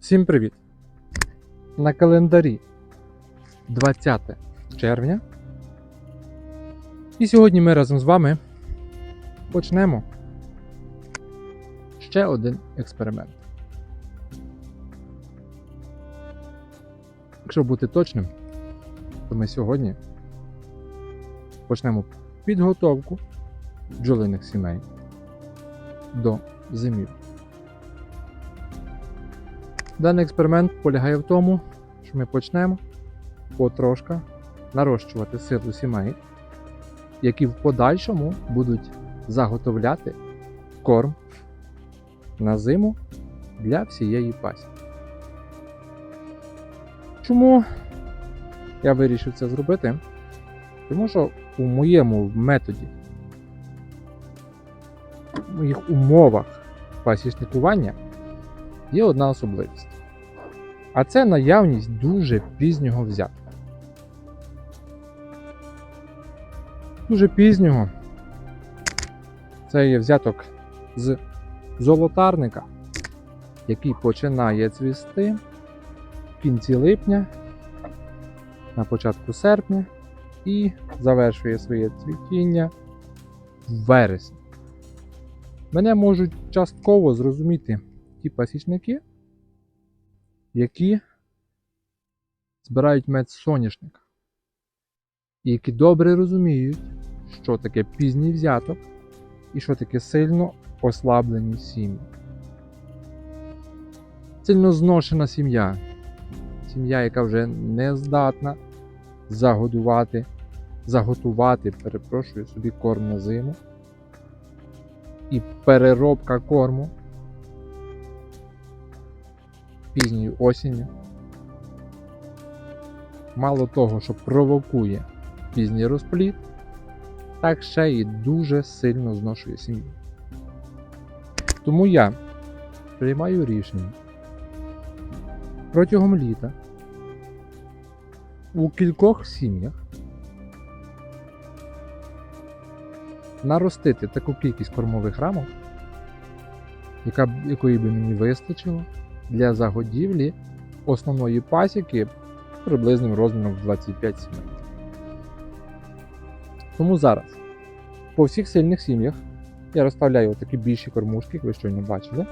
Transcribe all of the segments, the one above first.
Всім привіт! На календарі 20 червня. І сьогодні ми разом з вами почнемо ще один експеримент. Якщо бути точним, то ми сьогодні почнемо підготовку бджолиних сімей до зимів. Даний експеримент полягає в тому, що ми почнемо потрошка нарощувати силу сімей, які в подальшому будуть заготовляти корм на зиму для всієї пасіки. Чому я вирішив це зробити? Тому що у моєму методі, в моїх умовах пасічникування є одна особливість. А це наявність дуже пізнього взятку. Дуже пізнього. Це є взяток з золотарника, який починає цвісти в кінці липня, на початку серпня і завершує своє цвітіння в вересні. Мене можуть частково зрозуміти ті пасічники, які збирають мед з і які добре розуміють, що таке пізній взяток і що таке сильно ослаблені сім'ї. Сильно зношена сім'я. Сім'я, яка вже не здатна загодувати, заготувати, перепрошую собі корм на зиму. І переробка корму пізньою осінню. Мало того, що провокує пізній розплід, так ще й дуже сильно зношує сім'ю. Тому я приймаю рішення протягом літа у кількох сім'ях наростити таку кількість кормових рамок, яка, якої би мені вистачило для загодівлі основної пасіки приблизним розміром в 25 сімей. Тому зараз по всіх сильних сім'ях я розставляю такі більші кормушки, як ви щойно бачили.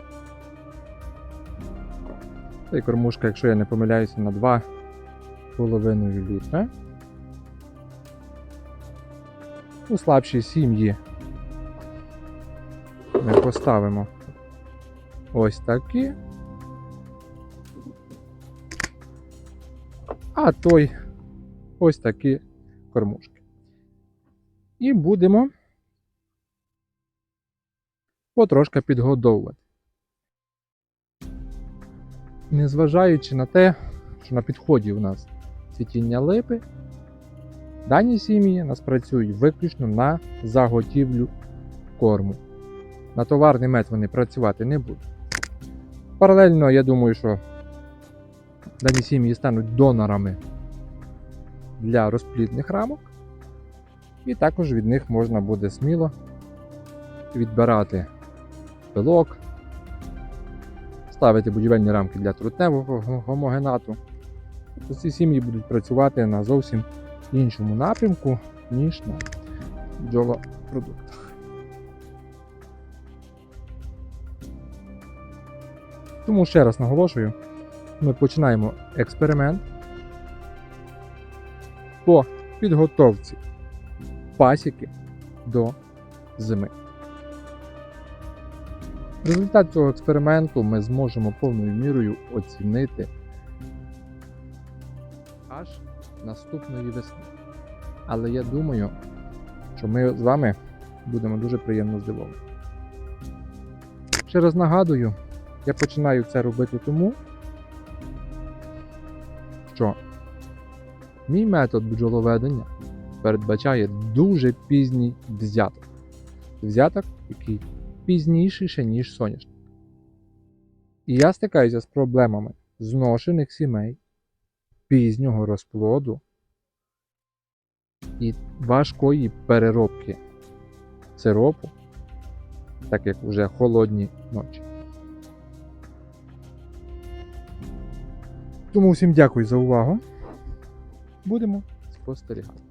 Це кормушка, якщо я не помиляюся, на 2,5 літра. У слабшій сім'ї ми поставимо ось такі. А той ось такі кормушки. І будемо потрошки підгодовувати. Незважаючи на те, що на підході у нас цвітіння липи, дані сім'ї нас працюють виключно на заготівлю корму. На товарний мед вони працювати не будуть. Паралельно, я думаю, що дані сім'ї стануть донорами для розплідних рамок, і також від них можна буде сміло відбирати пилок, ставити будівельні рамки для трутневого гомогенату. Тобто ці сім'ї будуть працювати на зовсім іншому напрямку, ніж на бджолопродуктах. Тому ще раз наголошую, ми починаємо експеримент по підготовці пасіки до зими. Результат цього експерименту ми зможемо повною мірою оцінити аж наступної весни. Але я думаю, що ми з вами будемо дуже приємно здивовані. Ще раз нагадую, я починаю це робити тому, що мій метод бджоловедення передбачає дуже пізній взяток. Взяток, який пізніший ніж соняшник. І я стикаюся з проблемами зношених сімей, пізнього розплоду і важкої переробки сиропу, так як вже холодні ночі. Тому всім дякую за увагу. Будемо спостерігати.